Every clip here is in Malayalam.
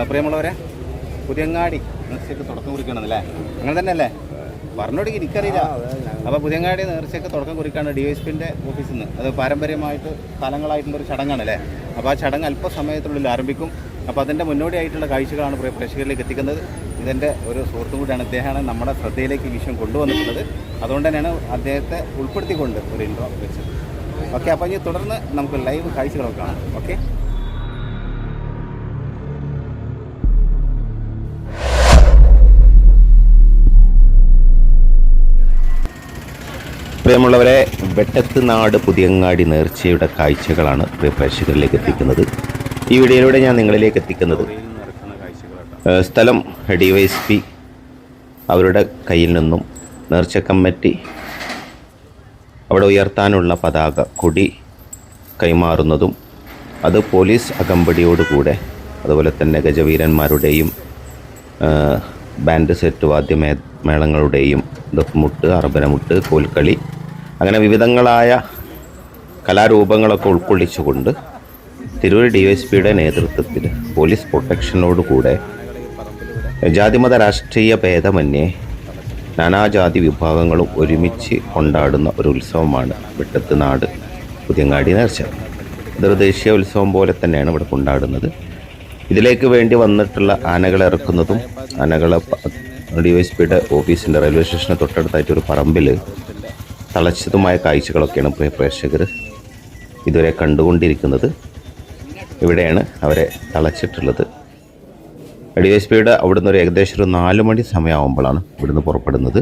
പ്രിയമുള്ളവരെ പുതിയങ്ങാടി നേർച്ചയ്ക്ക് തുടക്കം കുറിക്കണമെന്നല്ലേ അങ്ങനെ തന്നെയല്ലേ? പറഞ്ഞോടി എനിക്കറിയില്ല. അപ്പോൾ പുതിയങ്ങാടി നേർച്ചയ്ക്ക് തുടക്കം കുറിക്കാണ് ഡി എസ് പിന്റെ ഓഫീസിൽ നിന്ന് അത് പാരമ്പര്യമായിട്ട് കാലങ്ങളായിട്ടുള്ള ഒരു ചടങ്ങാണ് അല്ലേ? അപ്പോൾ ആ ചടങ്ങ് അല്പസമയത്തിനുള്ളിൽ ആരംഭിക്കും. അപ്പോൾ അതിന്റെ മുന്നോടിയായിട്ടുള്ള കാഴ്ചകളാണ് പ്രിയ പ്രേക്ഷകരിലേക്ക് എത്തിക്കുന്നത്. ഇതിന്റെ ഒരു സുഹൃത്തും കൂടിയാണ്. അദ്ദേഹമാണ് നമ്മുടെ ശ്രദ്ധയിലേക്ക് ഈ വിഷയം കൊണ്ടുവന്നിട്ടുള്ളത്. അതുകൊണ്ട് തന്നെയാണ് അദ്ദേഹത്തെ ഉൾപ്പെടുത്തിക്കൊണ്ട് ഒരു ഇൻട്രോ വെച്ചത്. ഓക്കെ അപ്പോൾ ഇനി തുടർന്ന് നമുക്ക് ലൈവ് കാഴ്ചകളൊക്കെ കാണാം. ഓക്കെ പ്രിയമുള്ളവരെ വെട്ടത്ത് നാട് പുതിയങ്ങാടി നേർച്ചയുടെ കാഴ്ചകളാണ് പ്രിയ പ്രേക്ഷകരിലേക്ക് എത്തിക്കുന്നത്. ഈ വീഡിയോയിലൂടെ ഞാൻ നിങ്ങളിലേക്ക് എത്തിക്കുന്നത് സ്ഥലം ഡി വൈ എസ് പി അവരുടെ കയ്യിൽ നിന്നും നേർച്ച കമ്മിറ്റി അവിടെ ഉയർത്താനുള്ള പതാക കൊടി കൈമാറുന്നതും അത് പോലീസ് അകമ്പടിയോടുകൂടെ അതുപോലെ തന്നെ ഗജവീരന്മാരുടെയും ബാൻഡ് സെറ്റ് വാദ്യമേ മേളങ്ങളുടെയും ദഫ്മുട്ട് അറബനമുട്ട് കോൽക്കളി അങ്ങനെ വിവിധങ്ങളായ കലാരൂപങ്ങളൊക്കെ ഉൾക്കൊള്ളിച്ചുകൊണ്ട് തിരൂർ ഡി എസ് പിയുടെ നേതൃത്വത്തിൽ പോലീസ് പ്രൊട്ടക്ഷനോടുകൂടെ ജാതിമത രാഷ്ട്രീയ ഭേദമന്യേ നാനാജാതി വിഭാഗങ്ങളും ഒരുമിച്ച് കൊണ്ടാടുന്ന ഒരു ഉത്സവമാണ് വെട്ടത്ത് നാട് പുതിയങ്ങാടി നേർച്ച. ഇതൊരു ദേശീയ ഉത്സവം പോലെ തന്നെയാണ് ഇവിടെ കൊണ്ടാടുന്നത്. ഇതിലേക്ക് വേണ്ടി വന്നിട്ടുള്ള ആനകളെ ഇറക്കുന്നതും ആനകളെ ഡി എസ് പിയുടെ ഓഫീസിന്റെ റെയിൽവേ സ്റ്റേഷന് തൊട്ടടുത്തായിട്ട് ഒരു പറമ്പിൽ തളച്ചതുമായ കാഴ്ചകളൊക്കെയാണ് പ്രിയ പ്രേക്ഷകർ ഇതുവരെ കണ്ടുകൊണ്ടിരിക്കുന്നത്. ഇവിടെയാണ് അവരെ തളച്ചിട്ടുള്ളത്. ഡി എസ് പിയുടെ അവിടുന്ന് ഒരു ഏകദേശം ഒരു നാല് മണി സമയമാകുമ്പോഴാണ് ഇവിടുന്ന് പുറപ്പെടുന്നത്.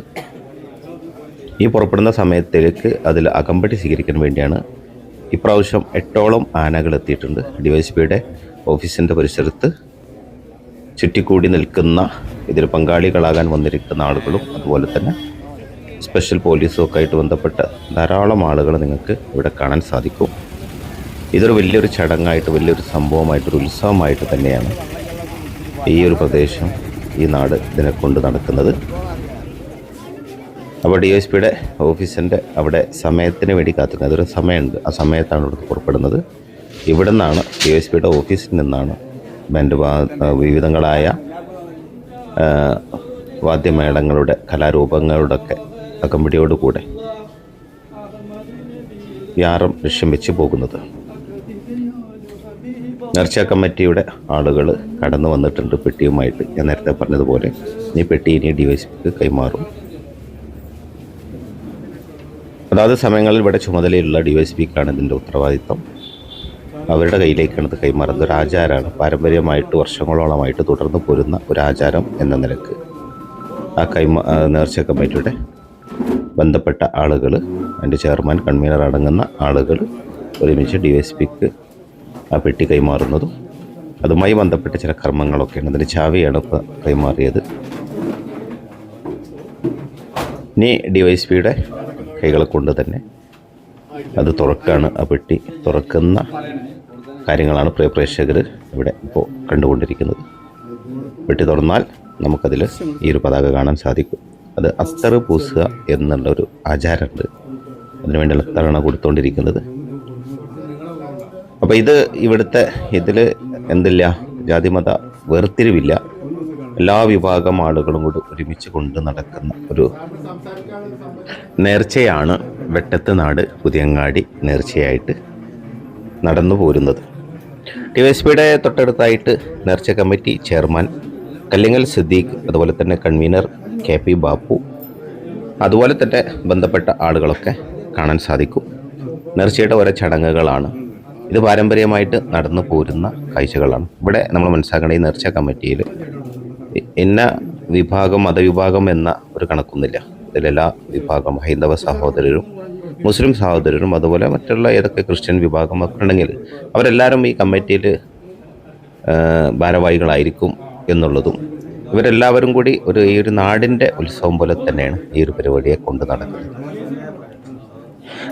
ഈ പുറപ്പെടുന്ന സമയത്തേക്ക് അതിൽ അകമ്പടി സ്വീകരിക്കാൻ വേണ്ടിയാണ് ഇപ്രാവശ്യം എട്ടോളം ആനകൾ എത്തിയിട്ടുണ്ട്. ഡി എസ് പിയുടെ ഓഫീസിന്റെ പരിസരത്ത് ചുറ്റിക്കൂടി നിൽക്കുന്ന ഇതിൽ പങ്കാളികളാകാൻ വന്നിരിക്കുന്ന ആളുകളും അതുപോലെ തന്നെ സ്പെഷ്യൽ പോലീസും ഒക്കെ ആയിട്ട് ബന്ധപ്പെട്ട ധാരാളം ആളുകൾ നിങ്ങൾക്ക് ഇവിടെ കാണാൻ സാധിക്കും. ഇതൊരു വലിയൊരു ചടങ്ങായിട്ട് വലിയൊരു സംഭവമായിട്ട് ഒരു ഉത്സവമായിട്ട് തന്നെയാണ് ഈ ഒരു പ്രദേശം ഈ നാട് ഇതിനെ കൊണ്ട് നടക്കുന്നത്. അപ്പോൾ ഡി എസ് പിയുടെ ഓഫീസിന്റെ അവിടെ സമയത്തിന് വേണ്ടി കാത്തിരുന്നത് അതൊരു സമയമുണ്ട്. ആ സമയത്താണ് ഇവിടുത്തെ പുറപ്പെടുന്നത്. ഇവിടെ നിന്നാണ് ഡി എസ് പിയുടെ ഓഫീസിൽ നിന്നാണ് ബാൻഡ് വിവിധങ്ങളായ വാദ്യമേളങ്ങളുടെ വാദ്യമേളങ്ങളുടെ കലാരൂപങ്ങളുടെ കൂടെ വ്യാറം യാറം ലക്ഷ്യം വെച്ച് പോകുന്നത്. നേർച്ച കമ്മിറ്റിയുടെ ആളുകൾ കടന്നു വന്നിട്ടുണ്ട് പെട്ടിയുമായിട്ട്. ഞാൻ നേരത്തെ പറഞ്ഞതുപോലെ ഈ പെട്ടി ഇനി ഡി വൈ പിക്ക് കൈമാറും. അതാത് സമയങ്ങളിൽ ഇവിടെ ചുമതലയുള്ള ഡി വൈ പിക്കാണ് ഇതിന്റെ ഉത്തരവാദിത്തം അവരുടെ കയ്യിലേക്കാണ് ഇത് കൈമാറുന്നത്. ഒരു ആചാരമാണ്. പാരമ്പര്യമായിട്ട് വർഷങ്ങളോളമായിട്ട് തുടർന്ന് പോരുന്ന ഒരു ആചാരം എന്ന നിലയ്ക്ക് ആ കൈമാ ആ നേർച്ച കമ്മിറ്റിയുടെ ബന്ധപ്പെട്ട ആളുകൾ അതിന്റെ ചെയർമാൻ കൺവീനർ അടങ്ങുന്ന ആളുകൾ ഒരുമിച്ച് ഡി എസ് പിക്ക് ആ പെട്ടി കൈമാറുന്നതും അതുമായി ബന്ധപ്പെട്ട ചില കർമ്മങ്ങളൊക്കെയാണ്. അതിന്റെ ചാവിയാണ് കൈമാറിയത്. ഇനി ഡി വൈ എസ് പിയുടെ കൈകളെ കൊണ്ട് തന്നെ അത് തുറക്കാണ് ആ പെട്ടി. തുറക്കുന്ന കാര്യങ്ങളാണ് പ്രിയ പ്രേക്ഷകർ ഇവിടെ ഇപ്പോൾ കണ്ടുകൊണ്ടിരിക്കുന്നത്. പെട്ടി തുറന്നാൽ നമുക്കതിൽ ഈ ഒരു പതാക കാണാൻ സാധിക്കും. അത് അസ്തറ് പൂസുക എന്നുള്ളൊരു ആചാരമുണ്ട്. അതിനുവേണ്ടിയുള്ള തവണ കൊടുത്തുകൊണ്ടിരിക്കുന്നത് അപ്പോൾ ഇത് ഇവിടുത്തെ ഇതിൽ എന്തില്ല ജാതിമത വേർതിരിവില്ല. എല്ലാ വിഭാഗം ആളുകളും കൂടി ഒരുമിച്ച് കൊണ്ട് നടക്കുന്ന ഒരു നേർച്ചയാണ് വെട്ടത്ത് നാട് പുതിയങ്ങാടി നേർച്ചയായിട്ട് നടന്നു പോരുന്നത് ടി എസ് പിയുടെ തൊട്ടടുത്തായിട്ട് നേർച്ച കമ്മിറ്റി ചെയർമാൻ കല്ലിങ്ങൽ സിദ്ദീഖ് അതുപോലെ തന്നെ കൺവീനർ കെ പി ബാപ്പു അതുപോലെ തന്നെ ബന്ധപ്പെട്ട ആളുകളൊക്കെ കാണാൻ സാധിക്കും. നേർച്ചയുടെ ഓരോ ചടങ്ങുകളാണ്. ഇത് പാരമ്പര്യമായിട്ട് നടന്നു പോരുന്ന കാഴ്ചകളാണ്. ഇവിടെ നമ്മൾ മനസ്സിലാക്കേണ്ട ഈ നേർച്ച കമ്മിറ്റിയിൽ ഇന്ന വിഭാഗം മതവിഭാഗം എന്ന ഒരു കണക്കൊന്നുമില്ല. ഇതിലെല്ലാ വിഭാഗം ഹൈന്ദവ സഹോദരരും മുസ്ലിം സഹോദരരും അതുപോലെ മറ്റുള്ള ഏതൊക്കെ ക്രിസ്ത്യൻ വിഭാഗം ഒക്കെ ഉണ്ടെങ്കിൽ അവരെല്ലാവരും ഈ കമ്മിറ്റിയിൽ ഭാരവാഹികളായിരിക്കും. എന്നുള്ളതും ഇവരെല്ലാവരും കൂടി ഒരു ഈ ഒരു നാടിന്റെ ഉത്സവം പോലെ തന്നെയാണ് ഈ ഒരു പരിപാടിയെ കൊണ്ട് നടക്കുന്നത്.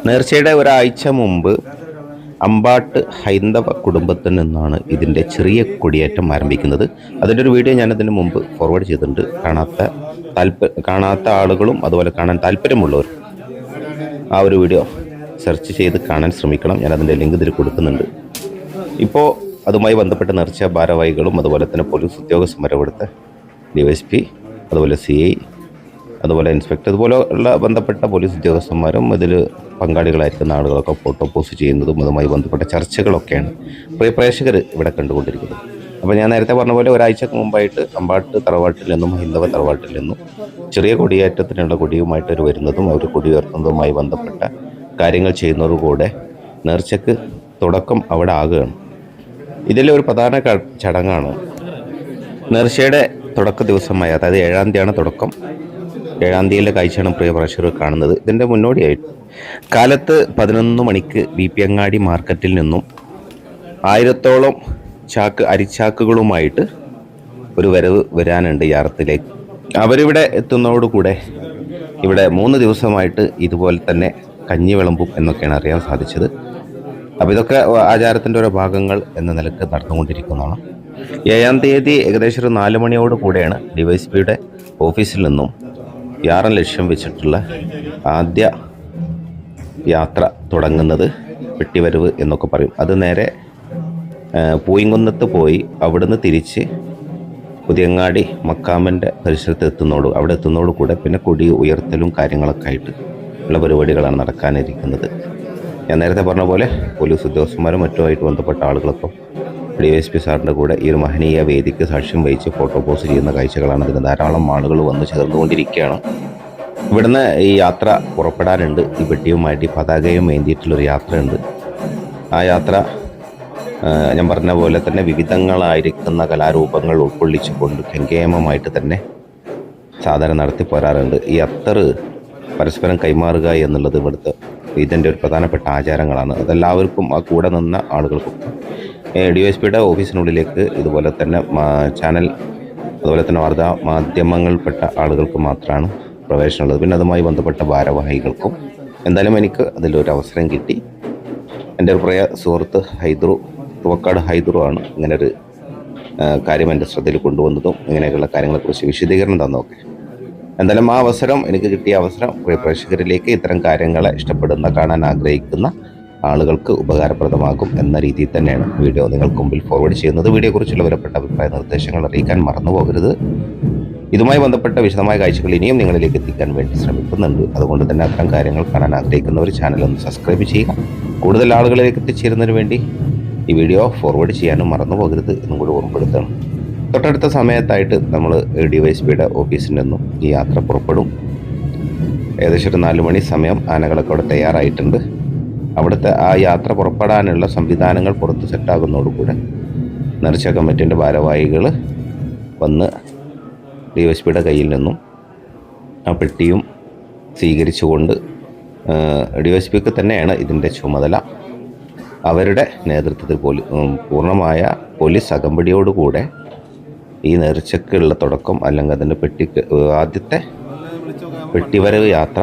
നേർച്ചയുടെ ഒരാഴ്ച മുമ്പ് അമ്പാട്ട് ഹൈന്ദവ കുടുംബത്തിൽ നിന്നാണ് ഇതിന്റെ ചെറിയ കൊടിയേറ്റം ആരംഭിക്കുന്നത്. അതിന്റെ ഒരു വീഡിയോ ഞാൻ അതിന് മുമ്പ് ഫോർവേഡ് ചെയ്തിട്ടുണ്ട്. കാണാത്ത താല്പ കാണാത്ത ആളുകളും അതുപോലെ കാണാൻ താല്പര്യമുള്ളവരും ആ ഒരു വീഡിയോ സെർച്ച് ചെയ്ത് കാണാൻ ശ്രമിക്കണം. ഞാൻ അതിന്റെ ലിങ്ക് ഇതിൽ കൊടുക്കുന്നുണ്ട്. ഇപ്പോൾ അതുമായി ബന്ധപ്പെട്ട നിർച്ച ഭാരവാഹികളും അതുപോലെ തന്നെ പോലീസ് ഉദ്യോഗസ്ഥ ഇവിടുത്തെ ഡി എസ് പി അതുപോലെ സി ഐ അതുപോലെ ഇൻസ്പെക്ടർ അതുപോലെയുള്ള ബന്ധപ്പെട്ട പോലീസ് ഉദ്യോഗസ്ഥന്മാരും ഇതിൽ പങ്കാളികളായിരിക്കുന്ന ആളുകളൊക്കെ ഫോട്ടോ പോസ്റ്റ് ചെയ്യുന്നതും അതുമായി ബന്ധപ്പെട്ട ചർച്ചകളൊക്കെയാണ് പ്രിയ പ്രേക്ഷകർ ഇവിടെ കണ്ടുകൊണ്ടിരിക്കുന്നത്. അപ്പോൾ ഞാൻ നേരത്തെ പറഞ്ഞ പോലെ ഒരാഴ്ചക്ക് മുമ്പായിട്ട് അമ്പാട്ട് തറവാട്ടിൽ നിന്നും ഹൈന്ദവ തറവാട്ടിൽ നിന്നും ചെറിയ കൊടിയേറ്റത്തിനുള്ള കൊടിയുമായിട്ട് അവർ വരുന്നതും അവർ കൊടി ഉയർത്തുന്നതുമായി ബന്ധപ്പെട്ട കാര്യങ്ങൾ ചെയ്യുന്നതോടുകൂടെ നേർച്ചക്ക് തുടക്കം അവിടെ ആകുകയാണ്. ഇതിലെ ഒരു പ്രധാന ചടങ്ങാണ്. നേർച്ചയുടെ തുടക്ക ദിവസമായ അതായത് ഏഴാം തീയതിയാണ് തുടക്കം. ഏഴാം തീയതിയിലെ കാഴ്ചയാണ് പ്രിയ പ്രേക്ഷകർ കാണുന്നത്. ഇതിന്റെ മുന്നോടിയായിട്ട് കാലത്ത് പതിനൊന്ന് മണിക്ക് വി പി അങ്ങാടി മാർക്കറ്റിൽ നിന്നും ആയിരത്തോളം ചാക്ക് അരിച്ചാക്കുകളുമായിട്ട് ഒരു വരവ് വരാനുണ്ട് യാത്രത്തിലേക്ക് അവരിവിടെ എത്തുന്നതോടുകൂടെ ഇവിടെ മൂന്ന് ദിവസമായിട്ട് ഇതുപോലെ തന്നെ കഞ്ഞി വിളമ്പും എന്നൊക്കെയാണ് അറിയാൻ സാധിച്ചത്. അപ്പോൾ ഇതൊക്കെ ആചാരത്തിന്റെ ഓരോ ഭാഗങ്ങൾ എന്ന നിലയ്ക്ക് നടന്നുകൊണ്ടിരിക്കുന്നതാണ്. ഏഴാം തീയതി ഏകദേശം ഒരു നാല് മണിയോട് കൂടെയാണ് ഡിവൈഎസ്പിയുടെ ഓഫീസിൽ നിന്നും യാറൻ ലക്ഷ്യം വെച്ചിട്ടുള്ള ആദ്യ യാത്ര തുടങ്ങുന്നത് വെട്ടിവരവ് എന്നൊക്കെ പറയും. അത് നേരെ പൂയിങ്കുന്നത്ത് പോയി അവിടുന്ന് തിരിച്ച് പുതിയങ്ങാടി മക്കാമന്റെ പരിസരത്ത് എത്തുന്നതോട് അവിടെ എത്തുന്നതോട് കൂടെ പിന്നെ കൊടി ഉയർത്തലും കാര്യങ്ങളൊക്കെ ആയിട്ട് ഉള്ള പരിപാടികളാണ് നടക്കാനിരിക്കുന്നത്. ഞാൻ നേരത്തെ പറഞ്ഞ പോലെ പോലീസ് ഉദ്യോഗസ്ഥന്മാരും മറ്റുമായിട്ട് ബന്ധപ്പെട്ട ആളുകളൊക്കെ ഡി എസ് പി സാറിന്റെ കൂടെ ഈ ഒരു മഹനീയ വേദിക്ക് സാക്ഷ്യം വഹിച്ച് ഫോട്ടോ പോസ്റ്റ് ചെയ്യുന്ന കാഴ്ചകളാണ് ഇതിന് ധാരാളം ആളുകൾ വന്ന് ചേർന്നുകൊണ്ടിരിക്കുകയാണ്. ഇവിടുന്ന് ഈ യാത്ര പുറപ്പെടാനുണ്ട്. ഈ പെട്ടിയുമായിട്ട് ഈ പതാകയും ഏന്തിയിട്ടുള്ളൊരു യാത്രയുണ്ട്. ആ യാത്ര ഞാൻ പറഞ്ഞ പോലെ തന്നെ വിവിധങ്ങളായിരിക്കുന്ന കലാരൂപങ്ങൾ ഉൾക്കൊള്ളിച്ചുകൊണ്ട് കെങ്കേമമായിട്ട് തന്നെ സാധന നടത്തി പോരാറുണ്ട്. ഈ അത്തറ് പരസ്പരം കൈമാറുക എന്നുള്ളത് ഇവിടുത്തെ ഇതിന്റെ ഒരു പ്രധാനപ്പെട്ട ആചാരങ്ങളാണ്. അതെല്ലാവർക്കും ആ കൂടെ നിന്ന ആളുകൾക്കും. ഡി എസ് പിയുടെ ഓഫീസിനുള്ളിലേക്ക് ഇതുപോലെ തന്നെ ചാനൽ അതുപോലെ തന്നെ വാർത്താ മാധ്യമങ്ങളിൽപ്പെട്ട ആളുകൾക്ക് മാത്രമാണ് പ്രവേശനമുള്ളത് പിന്നെ അതുമായി ബന്ധപ്പെട്ട ഭാരവാഹികൾക്കും എന്തായാലും എനിക്ക് അതിലൊരു അവസരം കിട്ടി. എന്റെ പ്രിയ സുഹൃത്ത് ഹൈദ്രു തുവക്കാട് ഹൈദ്രു ആണ് ഇങ്ങനൊരു കാര്യം എന്റെ ശ്രദ്ധയിൽ കൊണ്ടുവന്നതും ഇങ്ങനെയൊക്കെയുള്ള കാര്യങ്ങളെക്കുറിച്ച് വിശദീകരണം തന്നതൊക്കെ. എന്തായാലും ആ അവസരം എനിക്ക് കിട്ടിയ അവസരം പ്രേക്ഷകരിലേക്ക് ഇത്തരം കാര്യങ്ങളെ ഇഷ്ടപ്പെടുന്ന കാണാൻ ആഗ്രഹിക്കുന്ന ആളുകൾക്ക് ഉപകാരപ്രദമാകും എന്ന രീതിയിൽ തന്നെയാണ് വീഡിയോ നിങ്ങൾക്ക് മുമ്പിൽ ഫോർവേഡ് ചെയ്യുന്നത്. വീഡിയോയെക്കുറിച്ചുള്ള വിലപ്പെട്ട അഭിപ്രായ നിർദ്ദേശങ്ങൾ അറിയിക്കാൻ മറന്നു പോകരുത്. ഇതുമായി ബന്ധപ്പെട്ട വിശദമായ കാഴ്ചകൾ ഇനിയും നിങ്ങളിലേക്ക് എത്തിക്കാൻ വേണ്ടി ശ്രമിക്കുന്നുണ്ട്. അതുകൊണ്ട് തന്നെ അത്തരം കാര്യങ്ങൾ കാണാൻ ആഗ്രഹിക്കുന്നവർ ചാനൽ ഒന്ന് സബ്സ്ക്രൈബ് ചെയ്യുക. കൂടുതൽ ആളുകളിലേക്ക് എത്തിച്ചേരുന്നതിന് വേണ്ടി ഈ വീഡിയോ ഫോർവേഡ് ചെയ്യാനും മറന്നു പോകരുത് എന്നും കൂടി ഓർമ്മപ്പെടുത്തണം തൊട്ടടുത്ത സമയത്തായിട്ട് നമ്മൾ ഡി വൈ എസ് പിയുടെ ഓഫീസിൽ നിന്നും ഈ യാത്ര പുറപ്പെടും. ഏകദേശം ഒരു നാല് മണി സമയം ആനകളൊക്കെ അവിടെ തയ്യാറായിട്ടുണ്ട്. അവിടുത്തെ ആ യാത്ര പുറപ്പെടാനുള്ള സംവിധാനങ്ങൾ പുറത്ത് സെറ്റാകുന്നതോടുകൂടെ നർച്ച കമ്മിറ്റിന്റെ ഭാരവാഹികൾ വന്ന് ഡി വൈ എസ് പിയുടെ കയ്യിൽ നിന്നും ആ പെട്ടിയും സ്വീകരിച്ചുകൊണ്ട് ഡി വൈ എസ് പിക്ക് തന്നെയാണ് ഇതിന്റെ ചുമതല. അവരുടെ നേതൃത്വത്തിൽ പോലീ പൂർണമായ പോലീസ് അകമ്പടിയോടുകൂടെ ഈ നേർച്ചയ്ക്കുള്ള തുടക്കം അല്ലെങ്കിൽ അതിന്റെ പെട്ടിക്ക് ആദ്യത്തെ പെട്ടിവരവ് യാത്ര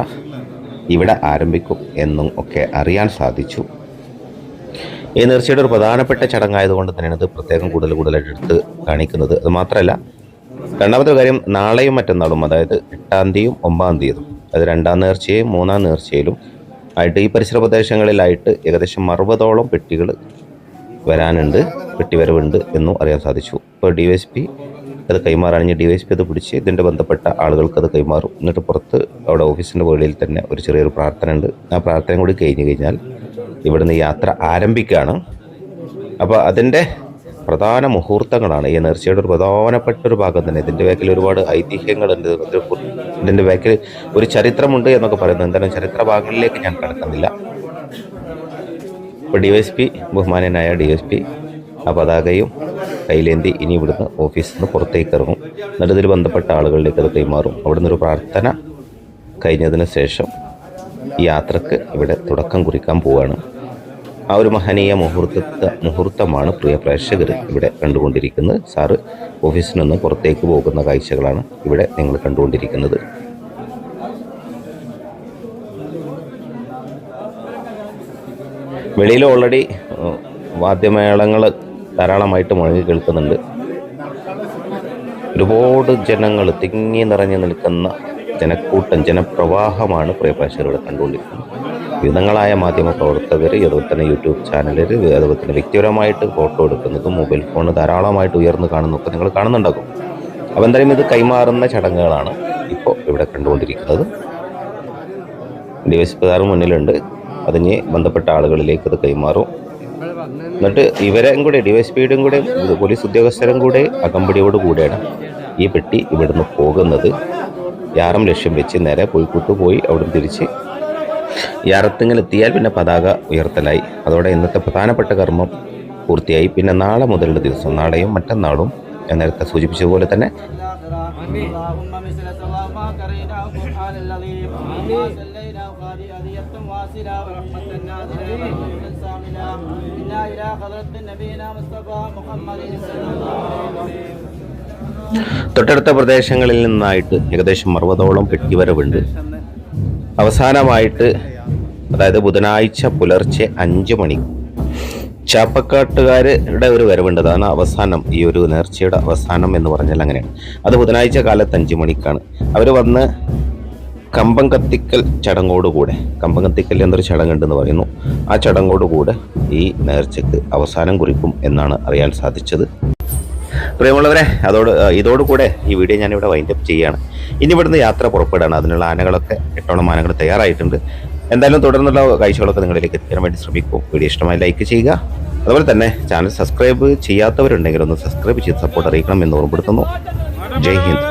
ഇവിടെ ആരംഭിക്കും എന്നും ഒക്കെ അറിയാൻ സാധിച്ചു. ഈ നേർച്ചയുടെ ഒരു പ്രധാനപ്പെട്ട ചടങ്ങായതുകൊണ്ട് തന്നെയാണ് ഇത് പ്രത്യേകം കൂടുതൽ കൂടുതലായിട്ട് എടുത്ത് കാണിക്കുന്നത്. അത് മാത്രമല്ല രണ്ടാമത്തെ കാര്യം നാളെയും മറ്റന്നാളും അതായത് എട്ടാം തീയതിയും ഒമ്പതാം തീയതിയും അത് രണ്ടാം നേർച്ചയും മൂന്നാം നേർച്ചയിലും ആയിട്ട് ഈ പരിസര പ്രദേശങ്ങളിലായിട്ട് ഏകദേശം അറുപതോളം പെട്ടികൾ വരാനുണ്ട് വെട്ടിവരവുണ്ട് എന്നും അറിയാൻ സാധിച്ചു. ഇപ്പോൾ ഡി വൈ എസ് പി അത് കൈമാറാണെങ്കിൽ ഡി വൈ എസ് പി അത് പിടിച്ച് ഇതിന്റെ ബന്ധപ്പെട്ട ആളുകൾക്ക് അത് കൈമാറും. എന്നിട്ട് പുറത്ത് അവിടെ ഓഫീസിന്റെ വേളിയിൽ തന്നെ ഒരു ചെറിയൊരു പ്രാർത്ഥന ഉണ്ട്. ആ പ്രാർത്ഥന കൂടി കഴിഞ്ഞ് കഴിഞ്ഞാൽ ഇവിടുന്ന് യാത്ര ആരംഭിക്കുകയാണ്. അപ്പോൾ അതിന്റെ പ്രധാന മുഹൂർത്തങ്ങളാണ്. ഈ നേർച്ചയുടെ ഒരു പ്രധാനപ്പെട്ട ഒരു ഭാഗം തന്നെ. ഇതിന്റെ ബാക്കിൽ ഒരുപാട് ഐതിഹ്യങ്ങളുണ്ട്. ഇതിന്റെ ബാക്കിൽ ഒരു ചരിത്രമുണ്ട് എന്നൊക്കെ പറയുന്നത്. എന്തായാലും ചരിത്ര ഭാഗങ്ങളിലേക്ക് ഞാൻ കടക്കുന്നില്ല. ഇപ്പോൾ ഡി എസ് പി ബഹുമാനനായ ഡി എസ് പി ആ പതാകയും കയ്യിലേന്തി ഇനി ഇവിടുന്ന് ഓഫീസിൽ നിന്ന് പുറത്തേക്ക് ഇറങ്ങും. എന്നിട്ട് ഇതിൽ ബന്ധപ്പെട്ട ആളുകളിലേക്ക് അത് കൈമാറും. അവിടുന്ന് ഒരു പ്രാർത്ഥന കഴിഞ്ഞതിന് ശേഷം ഈ യാത്രയ്ക്ക് ഇവിടെ തുടക്കം കുറിക്കാൻ പോവുകയാണ് ആ ഒരു മഹനീയ മുഹൂർത്ത മുഹൂർത്തമാണ് പ്രിയ പ്രേക്ഷകർ ഇവിടെ കണ്ടുകൊണ്ടിരിക്കുന്നത്. സാറ് ഓഫീസിൽ നിന്ന് പുറത്തേക്ക് പോകുന്ന കാഴ്ചകളാണ് ഇവിടെ നിങ്ങൾ കണ്ടുകൊണ്ടിരിക്കുന്നത്. വെളിയിൽ ഓൾറെഡി വാദ്യമേളങ്ങൾ ധാരാളമായിട്ട് മുഴങ്ങി കേൾക്കുന്നുണ്ട്. ഒരുപാട് ജനങ്ങൾ തിങ്ങി നിറഞ്ഞു നിൽക്കുന്ന ജനക്കൂട്ടം ജനപ്രവാഹമാണ് പ്രിയ പ്രേക്ഷകർ ഇവിടെ കണ്ടുകൊണ്ടിരിക്കുന്നത്. വിവിധങ്ങളായ മാധ്യമ പ്രവർത്തകർ അതുപോലെ തന്നെ യൂട്യൂബ് ചാനലിൽ അതുപോലെ തന്നെ വ്യക്തിപരമായിട്ട് ഫോട്ടോ എടുക്കുന്നതും മൊബൈൽ ഫോൺ ധാരാളമായിട്ട് ഉയർന്നു കാണുന്നതൊക്കെ നിങ്ങൾ കാണുന്നുണ്ടാകും. അപ്പം എന്തായാലും ഇത് കൈമാറുന്ന ചടങ്ങുകളാണ് ഇപ്പോൾ ഇവിടെ കണ്ടുകൊണ്ടിരിക്കുന്നത്. ഡി എസ് പി മുന്നിലുണ്ട്. അതിന് ബന്ധപ്പെട്ട ആളുകളിലേക്ക് അത് കൈമാറും. എന്നിട്ട് ഇവരെയും കൂടെ ഡി എസ് പിയുടെയും കൂടെ പോലീസ് ഉദ്യോഗസ്ഥരും കൂടെ അകമ്പടിയോട് കൂടെയാണ് ഈ പെട്ടി ഇവിടുന്ന് പോകുന്നത്. യാറം ലക്ഷ്യം വെച്ച് നേരെ കോഴിക്കോട്ട് പോയി അവിടെ തിരിച്ച് യാറത്തിങ്ങൽ എത്തിയാൽ പിന്നെ പതാക ഉയർത്തലായി. അതോടെ ഇന്നത്തെ പ്രധാനപ്പെട്ട കർമ്മം പൂർത്തിയായി. പിന്നെ നാളെ മുതലുള്ള ദിവസം നാളെയും മറ്റന്നാളും ഞാൻ നേരത്തെ സൂചിപ്പിച്ചതുപോലെ തന്നെ. أذية واصلة ورحمة نازلة ورحمة ساملة إنا إلى حضرة نبينا مصطفى محمد صلى الله عليه وسلم തൊട്ടടുത്ത പ്രദേശങ്ങളിൽ നിന്നായിട്ട് ഏകദേശം അറുപതോളം പെട്ടിവരവുണ്ട് അവസാനമായിട്ട് അതായത് ബുധനാഴ്ച പുലർച്ചെ അഞ്ച് മണി ചാപ്പക്കാട്ടുകാരുടെ ഒരു വരവുണ്ട് അതാണ് അവസാനം ഈ ഒരു നേർച്ചയുടെ അവസാനം എന്ന് പറഞ്ഞാൽ അങ്ങനെയാണ് അത് ബുധനാഴ്ച കാലത്ത് അഞ്ച് മണിക്കാണ് അവർ വന്ന് കമ്പം കത്തിക്കൽ ചടങ്ങോടുകൂടെ കമ്പം കത്തിക്കൽ എന്നൊരു ചടങ്ങുണ്ടെന്ന് പറയുന്നു. ആ ചടങ്ങോടുകൂടെ ഈ നേർച്ചയ്ക്ക് അവസാനം കുറിക്കും എന്നാണ് അറിയാൻ സാധിച്ചത്. പ്രിയമുള്ളവരെ അതോട് ഇതോടുകൂടെ ഈ വീഡിയോ ഞാനിവിടെ വൈൻഡപ്പ് ചെയ്യുകയാണ്. ഇനി ഇവിടുന്ന് യാത്ര പുറപ്പെടുകയാണ്. അതിനുള്ള ആനകളൊക്കെ എട്ടോളം ആനകൾ തയ്യാറായിട്ടുണ്ട്. എന്തായാലും തുടർന്നുള്ള കാഴ്ചകളൊക്കെ നിങ്ങളിലേക്ക് എത്തിക്കാൻ വേണ്ടി ശ്രമിക്കും. വീഡിയോ ഇഷ്ടമായി ലൈക്ക് ചെയ്യുക. അതുപോലെ തന്നെ ചാനൽ സബ്സ്ക്രൈബ് ചെയ്യാത്തവരുണ്ടെങ്കിൽ ഒന്ന് സബ്സ്ക്രൈബ് ചെയ്ത് സപ്പോർട്ട് അറിയിക്കണം എന്ന് ഓർമ്മപ്പെടുത്തുന്നു. ജയ് ഹിന്ദ്.